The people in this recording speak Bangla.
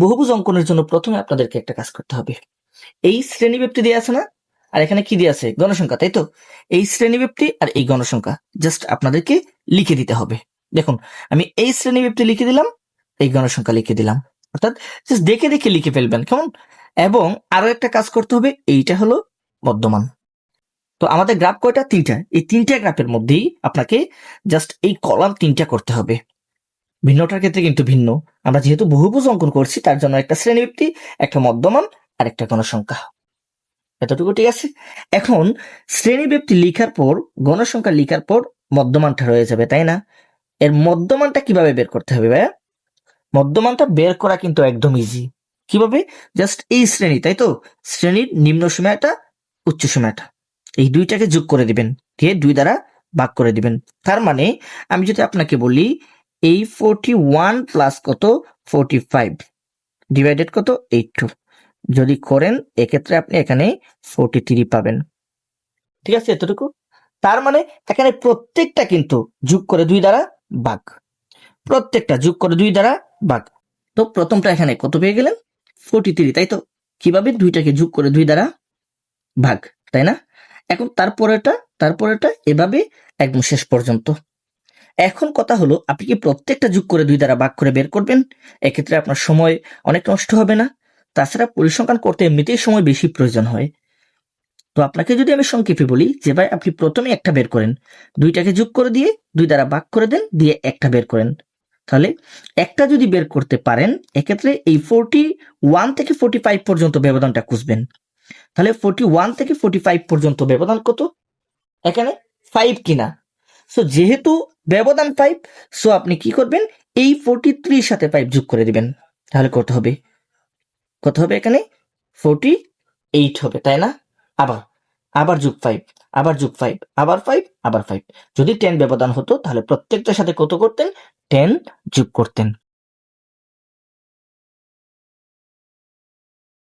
বহুভুজ অঙ্কনের জন্য প্রথমে আপনাদেরকে একটা কাজ করতে হবে। এই শ্রেণীব্যক্তি দিয়ে আছে না? আর এখানে কি দিয়ে আছে? গণসংখ্যা, তাই তো? এই শ্রেণীব্যক্তি আর এই গণসংখ্যা জাস্ট আপনাদেরকে লিখে দিতে হবে। দেখুন, আমি এই শ্রেণীব্যক্তি লিখে দিলাম, এই গণসংখ্যা লিখে দিলাম। অর্থাৎ জাস্ট দেখে দেখে লিখে ফেলবেন, কেমন? এবং আরও একটা কাজ করতে হবে, এইটা হলো বর্ধমান। তো আমাদের গ্রাফ কয়টা? তিনটা। এই তিনটা গ্রাফের মধ্যেই আপনাকে জাস্ট এই কলাম তিনটা করতে হবে। ভিন্নটার ক্ষেত্রে কিন্তু ভিন্ন। আমরা যেহেতু বহুভুজ অঙ্কন করছি, তার জন্য একটা শ্রেণীব্যক্তি একটা মধ্যমান, আর একটা গণসংখ্যা এতটুকু ঠিক আছে? এখন শ্রেণীব্যক্তি লিখার পর গণসংখ্যা লিখার পর মধ্যমানটা রয়ে যাবে, তাই না? এর মধ্যমানটা কীভাবে বের করতে হবে ভাইয়া? মধ্যমানটা বের করা কিন্তু একদম ইজি কীভাবে? জাস্ট এই শ্রেণি, তাই তো? শ্রেণির নিম্ন সীমাটা, উচ্চ সীমাটা। এই দুইটাকে যোগ করে দিবেন। দিয়ে দুই দ্বারা ভাগ করে দিবেন। তার মানে আমি যদি আপনাকে বলি এই ফোরটি ওয়ান প্লাস কত? ফোরটি ফাইভ ডিভাইডেড কত? এইট টু যদি করেন, এক্ষেত্রে আপনি এখানে ফোরটি থ্রি পাবেন। ঠিক আছে? এতটুকু? তার মানে এখানে প্রত্যেকটা কিন্তু যোগ করে দুই দ্বারা ভাগ। প্রত্যেকটা যোগ করে দুই দ্বারা ভাগ। তো প্রথমটা এখানে কত পেয়ে গেলেন? ফোরটি থ্রি তাই তো? কীভাবে দুইটাকে যোগ করে দুই দ্বারা ভাগ, তাই না? এখন তারপরেটা তারপরেটা এভাবে একদম শেষ পর্যন্ত। এখন কথা হলো, আপনি কি প্রত্যেকটা যুগ করে দুই দ্বারা ভাগ করে বের করবেন? এক্ষেত্রে আপনার সময় অনেক নষ্ট হবে না। তাছাড়া পরিসংখ্যান করতে এমনিতেই সময় বেশি প্রয়োজন হয়। তো আপনাকে যদি আমি সংক্ষেপে বলি যে, ভাই, আপনি প্রথমে একটা বের করেন, দুইটাকে যোগ করে দিয়ে দুই দ্বারা ভাগ করে দেন, দিয়ে একটা বের করেন। তাহলে একটা যদি বের করতে পারেন, এক্ষেত্রে এই ফোরটি ওয়ান থেকে ফোরটি ফাইভ পর্যন্ত ব্যবধানটা খুঁজবেন। তাহলে ফোরটি ওয়ান থেকে ফোরটি ফাইভ পর্যন্ত ব্যবধান কত? এখানে ফাইভ কিনা? সো যেহেতু ব্যবধান ফাইভ সো আপনি কি করবেন? এই ফোরটি থ্রির সাথে ফাইভ যোগ করে দিবেন। তাহলে কত হবে? কত হবে এখানে? ফোরটি এইট হবে, তাই না? আবার আবার যুগ ফাইভ আবার যুগ ফাইভ আবার ফাইভ আবার ফাইভ যদি টেন ব্যবধান হতো, তাহলে প্রত্যেকটার সাথে কত করতেন? টেন যোগ করতেন।